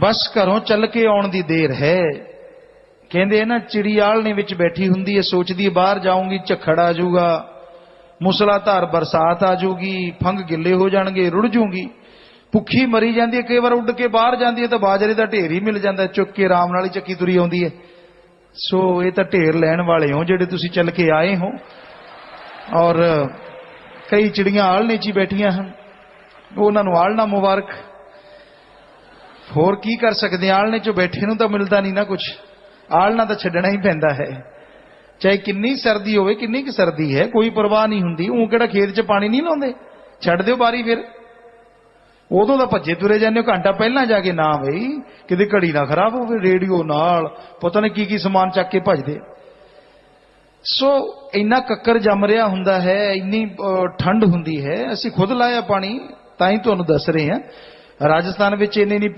ਬਸ ਘਰੋਂ ਚੱਲ ਕੇ ਆਉਣ ਦੀ ਦੇਰ ਹੈ। ਕਹਿੰਦੇ ਆ ਨਾ ਚਿੜੀਆਲ ਨੇ ਵਿੱਚ ਬੈਠੀ ਹੁੰਦੀ ਹੈ, ਸੋਚਦੀ ਹੈ, ਬਾਹਰ ਜਾਊਂਗੀ, ਝੱਖੜ ਆ ਜਾਊਗਾ, ਮੁਸਲਾਧਾਰ ਬਰਸਾਤ ਆ ਜਾਊਗੀ, ਫੰਗ ਗਿੱਲੇ ਹੋ ਜਾਣਗੇ, ਰੁੜ ਜਾਊਗੀ। ਭੁੱਖੀ ਮਰੀ ਜਾਂਦੀ ਹੈ, ਕਈ ਵਾਰ ਉੱਡ ਕੇ ਬਾਹਰ ਜਾਂਦੀ ਹੈ ਤਾਂ ਬਾਜਰੇ ਦਾ ਢੇਰ ਹੀ ਮਿਲ ਜਾਂਦਾ ਚੁੱਕ ਕੇ ਆਰਾਮ ਨਾਲ ਹੀ ਚੱਕੀ ਤੁਰੀ ਆਉਂਦੀ ਹੈ। ਸੋ ਇਹ ਤਾਂ ਢੇਰ ਲੈਣ ਵਾਲੇ ਹੋ, ਜਿਹੜੇ ਤੁਸੀਂ ਚੱਲ ਕੇ ਆਏ ਹੋ। ਔਰ ਕਈ ਚਿੜੀਆਂ ਆਲਣੇ 'ਚ ਹੀ ਬੈਠੀਆਂ ਹਨ। ਉਹਨਾਂ ਨੂੰ ਆਲਣਾ ਮੁਬਾਰਕ। ਹੋਰ ਕੀ ਕਰ ਸਕਦੇ? ਹਾਂ? ਆਲਣੇ 'ਚ ਬੈਠੇ ਨੂੰ ਤਾਂ ਮਿਲਦਾ ਨਹੀਂ ਨਾ ਕੁਝ ਆਲਣਾ ਤਾਂ ਛੱਡਣਾ ਹੀ ਪੈਂਦਾ ਹੈ। ਚਾਹੇ ਕਿੰਨੀ ਸਰਦੀ ਹੋਵੇ, ਕਿੰਨੀ ਕਿ ਸਰਦੀ ਹੈ, ਕੋਈ ਪਰਵਾਹ ਨਹੀਂ ਹੁੰਦੀ। ਉਹ ਕਿਹੜਾ ਖੇਤ 'ਚ ਪਾਣੀ ਨਹੀਂ ਲਾਉਂਦੇ? ਛੱਡ ਦਿਓ ਬਾਰੀ ਫਿਰ। ਉਦੋਂ ਤਾਂ ਭੱਜੇ ਤੁਰੇ ਜਾਂਦੇ ਹੋ, ਘੰਟਾ ਪਹਿਲਾਂ ਜਾ ਕੇ ਨਾ ਬਈ, ਕਿਤੇ ਘੜੀ ਨਾ ਖਰਾਬ ਹੋਵੇ, ਰੇਡੀਓ ਨਾਲ, ਪਤਾ ਨਹੀਂ ਕੀ ਕੀ ਸਮਾਨ ਚੱਕ ਕੇ ਭੱਜਦੇ। ਸੋ ਇੰਨਾ ਕੱਕਰ ਜੰਮ ਰਿਹਾ ਹੁੰਦਾ ਹੈ, ਇੰਨੀ ਠੰਡ ਹੁੰਦੀ ਹੈ। ਅਸੀਂ ਖੁਦ ਲਾਇਆ ਪਾਣੀ, ਤਾਂ ਹੀ ਤੁਹਾਨੂੰ ਦੱਸ ਰਹੇ ਹਾਂ। ਰਾਜਸਥਾਨ ਵਿੱਚ ਇੰਨੇ ਨਹੀਂ